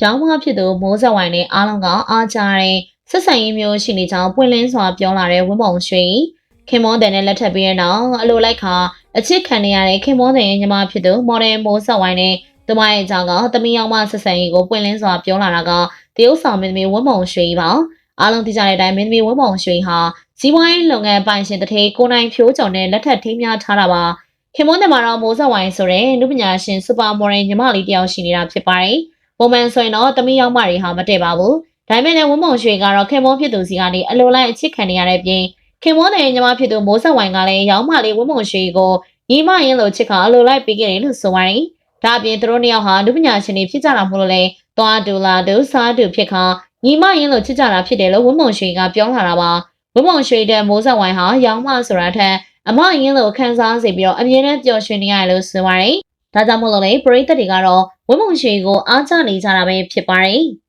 ရောင်းမဖြစ်သူမိုးဆက်ဝိုင်နဲ့အားလုံးကအားကြတဲ့ဆက်ဆံရေးမျိုးရှိနေကြောင်းပွင့်လင်းစွာပြောလာတဲ့ဝင်းပုံရွှေခင်မောတဲ့နဲ့လက်ထပ်ပြီးတဲ့နောက်အလိုလိုက်ခါအချစ်ခံနေရတဲ့ခင်မောတဲ့ရဲ့ညီမဖြစ်သူမော်ဒယ်မိုးဆက်ဝိုင်နဲ့သူမရဲ့ကြောင့်ကတမီးယောင်မဆက်ဆံရေးကိုပွင့်လင်းစွာပြောလာတာကတရုတ်ဆောင်မင်းသမီးဝင်းပုံရွှေပါအားလုံးသိကြတဲ့အတိုင်းမင်းသမီးဝင်းပုံရွှေဟာဇီဝိုင်းလုပ်ငန်းပိုင်ရှင်တထေးကိုနိုင်ဖြိုးကျော်နဲ့လက်ထပ်ထိမ်းများထားတာပါခင်မွန်းတယ်မှာတော့မိုးဆက်ဝိုင်းဆိုတဲ့နုပညာရှင်စူပါမော်ဒယ်ညီမလေးတယောက်ရှိနေတာဖြစ်ပါတယ်။ ပုံမှန်ဆိုရင်တော့တမီးရောက်မတွေဟာမတည့်ပါဘူး။ဒါပေမဲ့လည်းဝင်းမုံရွှေကတော့ခင်မွန်းဖြစ်သူစီကနေအလိုလိုက်အချစ်ခံနေရတဲ့ပြင်ခင်မွန်းတဲ့ညီမဖြစ်သူမိုးဆက်ဝိုင်းကလည်းရောင်းမလေးဝင်းမုံရွှေကိုညီမရင်းလိုချစ်ကအလိုလိုက်ပေးခဲ့တယ်လို့ဆိုပါတယ်။ဒါအပြင်သူတို့နှစ်ယောက်ဟာနုပညာရှင်တွေဖြစ်ကြတာမို့လို့လေသွားတူလာတူစားတူဖြစ်ခါညီမရင်းလိုချစ်ကြတာဖြစ်တယ်လို့ဝင်းမုံရွှေကပြောလာတာပါ။ဝင်းမုံရွှေတဲ့မိုးဆက်ဝိုင်းဟာရောင်းမဆိုတာထက်အမအရင်လိုခန်းစားစေပြီးတော့အမြဲတမ်းပျော်ရွှင်နေရတယ်လို့ဆိုပါတယ်။ ဒါကြောင့်မို့လို့လေပရိသတ်တွေကတော့ဝင်းမုံရွှေကိုအားကျနေကြတာပဲဖြစ်ပါတယ်။